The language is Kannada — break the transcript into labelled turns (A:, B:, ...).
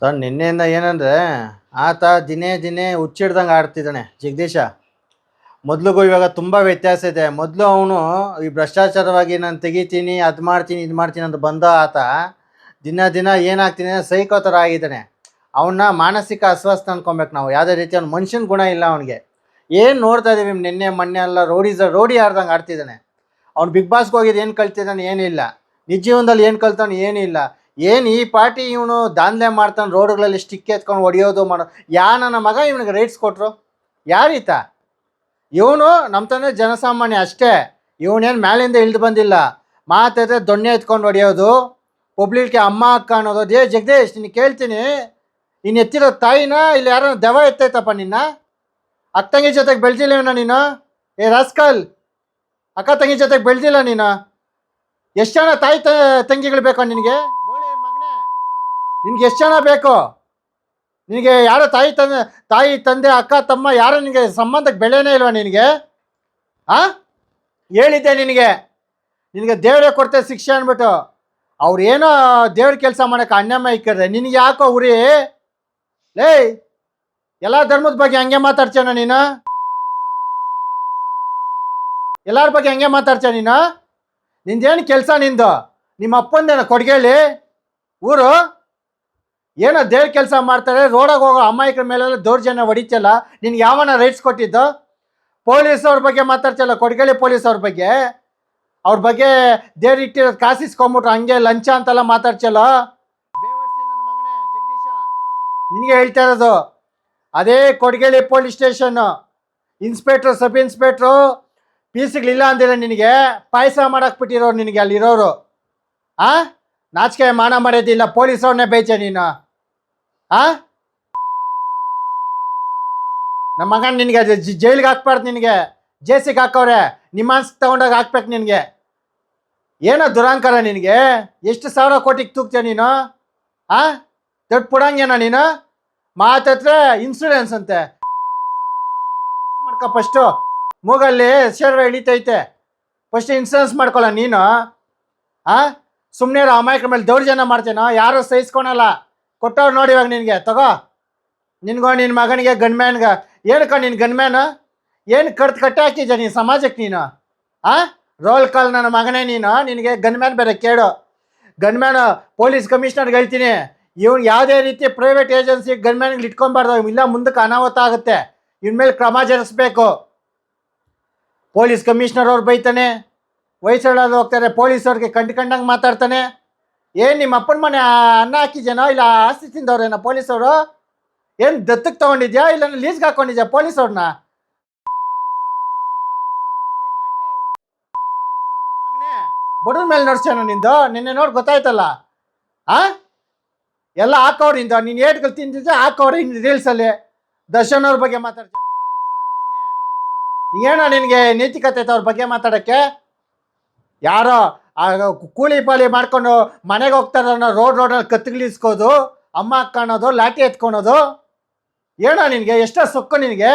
A: ಸರ್, ನಿನ್ನೆಯಿಂದ ಏನಂದ್ರೆ ಆತ ದಿನೇ ದಿನೇ ಹುಚ್ಚಿಡ್ದಂಗೆ ಆಡ್ತಿದ್ದಾನೆ ಜಗದೀಶ. ಮೊದಲಿಗೂ ಇವಾಗ ತುಂಬಾ ವ್ಯತ್ಯಾಸ ಇದೆ. ಮೊದಲು ಅವನು ಈ ಭ್ರಷ್ಟಾಚಾರವಾಗಿ ನಾನು ತೆಗಿತೀನಿ, ಅದು ಮಾಡ್ತೀನಿ, ಇದು ಮಾಡ್ತೀನಿ ಅಂತ ಬಂದ ಆತ ದಿನ ದಿನ ಏನಾಗ್ತೀನಿ ಸೈಕೋ ಥರ ಆಗಿದ್ದಾನೆ. ಅವನ್ನ ಮಾನಸಿಕ ಅಸ್ವಸ್ಥ ಅನ್ಕೊಬೇಕು ನಾವು. ಯಾವುದೇ ರೀತಿ ಅವ್ನು ಮನುಷ್ಯನ ಗುಣ ಇಲ್ಲ ಅವನಿಗೆ. ಏನು ನೋಡ್ತಾ ಇದೀವಿ ನಿನ್ನೆ, ಮೊನ್ನೆ ಎಲ್ಲ ರೋಡಿಸ ರೋಡಿ ಆಡ್ದಂಗೆ ಆಡ್ತಿದ್ದಾನೆ. ಅವ್ನು ಬಿಗ್ ಬಾಸ್ಗೆ ಹೋಗಿದ್ದು ಏನು ಕಲ್ತಿದ್ದಾನೆ? ಏನಿಲ್ಲ. ನಿಜ ಜೀವನದಲ್ಲಿ ಏನು ಕಲ್ತಾನೆ ಏನಿಲ್ಲ. ಏನು ಈ ಪಾರ್ಟಿ ಇವನು ದಾಂಧಲೆ ಮಾಡ್ತಾನೆ, ರೋಡ್ಗಳಲ್ಲಿ ಸ್ಟಿಕ್ ಎತ್ಕೊಂಡು ಹೊಡಿಯೋದು ಮಾಡೋ ಯಾ ನನ್ನ ಮಗ ಇವನಿಗೆ ರೇಟ್ಸ್ ಕೊಟ್ಟರು ಯಾರೀತ ಇವನು ನಮ್ಮ ತಂದೆ ಜನಸಾಮಾನ್ಯ ಅಷ್ಟೇ. ಇವನೇನು ಮೇಲಿಂದ ಇಳಿದು ಬಂದಿಲ್ಲ. ಮಾತಾದ್ರೆ ದೊಣ್ಣೆ ಎತ್ಕೊಂಡು ಹೊಡಿಯೋದು ಪಬ್ಲಿಕ್ಗೆ ಅಮ್ಮ, ಅಕ್ಕ ಅನ್ನೋದು. ದೇ ಜಗದೀಶ್ ನಿನ್ನ ಕೇಳ್ತೀನಿ. ನೀನು ಎತ್ತಿರೋ ತಾಯಿನ ಇಲ್ಲಿ ಯಾರೋ ದೆವ ಎತ್ತೈತಪ್ಪ ನಿನ್ನ? ಅಕ್ಕ ತಂಗಿ ಜೊತೆಗೆ ಬೆಳೆದಿಲ್ಲ ನೀನು? ಏ ರಸ್ಕಲ್, ಅಕ್ಕ ತಂಗಿ ಜೊತೆಗೆ ಬೆಳೆದಿಲ್ಲ ನೀನು? ಎಷ್ಟು ಜನ ತಾಯಿ ತಂಗಿಗಳು ಬೇಕಾ ನಿನಗೆ? ನಿನ್ಗೆ ಎಷ್ಟು ಜನ ಬೇಕು? ನಿನಗೆ ಯಾರೋ ತಾಯಿ ತಂದೆ ತಾಯಿ, ತಂದೆ, ಅಕ್ಕ, ತಮ್ಮ, ಯಾರೋ ನಿನಗೆ ಸಂಬಂಧಕ್ಕೆ ಬೆಳೆನೇ ಇಲ್ವಾ ನಿನಗೆ? ಆ? ಹೇಳಿದ್ದೆ ನಿನಗೆ. ನಿನಗೆ ದೇವರೇ ಕೊಡ್ತೆ ಶಿಕ್ಷೆ ಅಂದ್ಬಿಟ್ಟು. ಅವ್ರು ಏನೋ ದೇವ್ರ ಕೆಲಸ ಮಾಡೋಕೆ ಅಣ್ಣಮ್ಮ ಇಕ್ಕಿದ್ರೆ ನಿನಗೆ ಯಾಕೋ ಉರಿ? ಲೇ, ಎಲ್ಲ ಧರ್ಮದ ಬಗ್ಗೆ ಹಂಗೆ ಮಾತಾಡ್ತೇನ ನೀನು? ಎಲ್ಲರ ಬಗ್ಗೆ ಹಂಗೆ ಮಾತಾಡ್ತೀಯ ನೀನು? ನಿಂದೇನು ಕೆಲಸ ನಿಂದು? ನಿಮ್ಮ ಅಪ್ಪಂದೇನ ಕೊಡ್ಗೇಳಿ ಊರು? ಏನೋ ದೇವ್ರ ಕೆಲಸ ಮಾಡ್ತಾರೆ, ರೋಡಾಗ ಹೋಗೋ ಅಮಾಯಕರ ಮೇಲೆಲ್ಲ ದೌರ್ಜನ್ಯ ಹೊಡಿತಲ್ಲ, ನಿನ್ಗೆ ಯಾವನ ರೈಟ್ಸ್ ಕೊಟ್ಟಿದ್ದು? ಪೊಲೀಸ್ ಅವ್ರ ಬಗ್ಗೆ ಮಾತಾಡ್ತಲ್ಲ ಕೊಡ್ಗಳಿ ಪೊಲೀಸ್ ಅವ್ರ ಬಗ್ಗೆ? ಅವ್ರ ಬಗ್ಗೆ ದೇವ್ರ ಇಟ್ಟಿರೋದು ಕಾಸಿಸ್ಕೊಂಬಿಟ್ರು ಹಂಗೆ ಲಂಚ ಅಂತೆಲ್ಲ ಮಾತಾಡ್ಚಲ್ಲ ನಿನಗೆ ಹೇಳ್ತಾ ಇರೋದು, ಅದೇ ಕೊಡ್ಗೇಳಿ police station, inspector, sub inspector ಪೀಸ್ಗಳಿಲ್ಲ ಅಂದಿರ ನಿನಗೆ, ಪಾಯಸ ಮಾಡಕ್ ಬಿಟ್ಟಿರೋರು ನಿನಗೆ ಅಲ್ಲಿರೋರು. ಆ? ನಾಚಿಕೆ ಮಾನ ಮರ್ಯಾದಿಲ್ಲ ಪೊಲೀಸವ್ರನ್ನೇ ಬೇಚೆ ನೀನು. ಆ? ನಮ್ಮ ಮಗನ ನಿನಗೆ ಜೈಲಿಗೆ ಹಾಕ್ಬಾರ್ದು ನಿನಗೆ. ಜೇಸಿಗೆ ಹಾಕವ್ರೆ. ನಿಮ್ಮ ಅನ್ಸ್ ತಗೊಂಡಾಗ ಹಾಕ್ಬೇಕು ನಿನಗೆ. ಏನೋ ದುರಾಂಕಾರ ನಿನಗೆ. ಎಷ್ಟು ಸಾವಿರ ಕೋಟಿಗೆ ತೂಗ್ತೀಯ ನೀನು? ಆ? ದೊಡ್ಡ ಪುಡಂಗೇನ ನೀನು? ಮಾತತ್ರ ಇನ್ಸೂರೆನ್ಸ್ ಅಂತೆ. ಮಾಡ್ಕೊ ಫಸ್ಟು ಮೂಗಲ್ಲಿ ಶೇರ್ ಇಳಿತೈತೆ. ಫಸ್ಟ್ ಇನ್ಸೂರೆನ್ಸ್ ಮಾಡ್ಕೊಳ್ಳ ನೀನು. ಆ? ಸುಮ್ಮನೆ ಅಮಾಯಕರ ಮೇಲೆ ದೌರ್ಜನ್ಯ ಮಾಡ್ತೇನೋ? ಯಾರು ಸಹಿಸ್ಕೊಳಲ್ಲ. ಕೊಟ್ಟವ್ರು ನೋಡಿ ಇವಾಗ ನಿನಗೆ. ತಗೋ. ನಿನ್ಗೋ ನಿನ್ನ ಮಗನಿಗೆ ಗನ್ಮ್ಯಾನ್ಗೆ ಏನಕ್ಕ ನೀನು ಗನ್ಮ್ಯಾನ ಏನು ಕಡ್ದು ಕಟ್ಟೆ ಹಾಕಿದ್ದ ನೀನು ಸಮಾಜಕ್ಕೆ ನೀನು? ಆ? ರೋಲ್ ಕಾಲ್ ನನ್ನ ಮಗನೇ ನೀನು. ನಿನಗೆ ಗನ್ಮ್ಯಾನ್ ಬೇರೆ ಕೇಳು. ಗನ್ಮ್ಯಾನ್ ಪೊಲೀಸ್ ಕಮಿಷನರ್ಗೆ ಹೇಳ್ತೀನಿ. ಇವ್ನು ಯಾವುದೇ ರೀತಿ ಪ್ರೈವೇಟ್ ಏಜೆನ್ಸಿ ಗನ್ಮ್ಯಾನ್ಗೆ ಇಟ್ಕೊಬಾರ್ದು ಇಲ್ಲ ಮುಂದಕ್ಕೆ ಅನಾಹುತ ಆಗುತ್ತೆ. ಇವ್ನ ಮೇಲೆ ಕ್ರಮ ಜರಿಸ್ಬೇಕು ಪೊಲೀಸ್ ಕಮಿಷನರ್ ಅವ್ರು ಬೈತಾನೆ. ವಯಸ್ಸಳ್ಳೋದು ಹೋಗ್ತಾರೆ. ಪೊಲೀಸವ್ರಿಗೆ ಕಂಡು ಕಂಡಂಗೆ ಮಾತಾಡ್ತಾನೆ. ಏನು ನಿಮ್ಮ ಅಪ್ಪನ ಮನೆ ಅನ್ನ ಹಾಕಿದ್ಯೇನೋ ಇಲ್ಲ ಆಸ್ತಿ ತಿಂದವ್ರೇನೋ ಪೊಲೀಸವರು? ಏನು ದತ್ತಕ್ಕೆ ತೊಗೊಂಡಿದ್ಯಾ ಇಲ್ಲ ಲೀಸ್ಗೆ ಹಾಕೊಂಡಿದ್ಯಾ ಪೊಲೀಸವ್ರನ್ನ? ಬಡವ್ರ ಮೇಲೆ ನಡ್ಸ್ಯಾನ ನಿಂದು? ನಿನ್ನೆ ನೋಡಿ ಗೊತ್ತಾಯ್ತಲ್ಲ. ಆ? ಎಲ್ಲ ಹಾಕವ್ರಿಂದ ನೀನು ಏಟ್ಗಳು ತಿಂದಿದ್ದೆ ಹಾಕೋರು ಇನ್ನು ರೀಲ್ಸಲ್ಲಿ. ದರ್ಶನ್ ಅವ್ರ ಬಗ್ಗೆ ಮಾತಾಡ್ತೀನಿ ಏನೋ ನಿನಗೆ ನೈತಿಕತೆ ಅವ್ರ ಬಗ್ಗೆ ಮಾತಾಡೋಕ್ಕೆ? ಯಾರೋ? ಆ ಕೂಲಿ ಪಾಲಿ ಮಾಡ್ಕೊಂಡು ಮನೆಗೆ ಹೋಗ್ತಾರ ರೋಡ್ ರೋಡಲ್ಲಿ ಕತ್ತಿಗಳಿಸ್ಕೋದು ಅಮ್ಮ ಕಾಣೋದು ಲಾಟಿ ಎತ್ಕೊಳೋದು. ಏನೋ ನಿನಗೆ, ಎಷ್ಟೋ ಸೊಕ್ಕು ನಿನಗೆ.